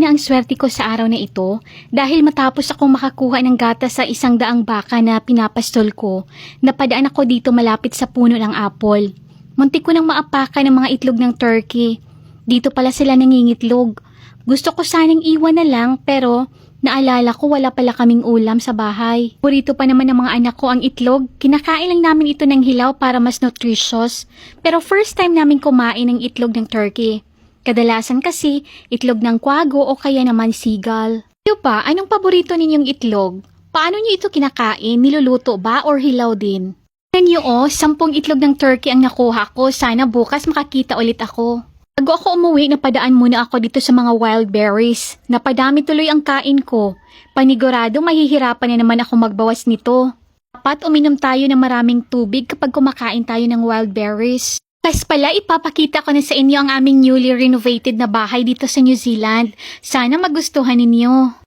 na ang swerte ko sa araw na ito? Dahil matapos akong makakuha ng gata sa isang daang baka na pinapastol ko, napadaan ako dito malapit sa puno ng apple. Muntik ko nang maapakan ng mga itlog ng turkey. Dito pala sila nangingitlog. Gusto ko sanang iwan na lang pero naalala ko wala pala kaming ulam sa bahay. Purito pa naman ng mga anak ko ang itlog. Kinakain lang namin ito ng hilaw para mas nutritious. Pero first time namin kumain ng itlog ng turkey. Kadalasan kasi, itlog ng kwago o kaya naman seagull. Kayo pa, anong paborito ninyong itlog? Paano niyo ito kinakain? Niluluto ba or hilaw din? Tignan niyo oh, sampung itlog ng turkey ang nakuha ko. Sana bukas makakita ulit ako. Bago ako umuwi, napadaan muna ako dito sa mga wild berries. Napadami tuloy ang kain ko. Panigurado mahihirapan na naman ako magbawas nito. Dapat uminom tayo ng maraming tubig kapag kumakain tayo ng wild berries. Plus pala, ipapakita ko na sa inyo ang aming newly renovated na bahay dito sa New Zealand. Sana magustuhan ninyo.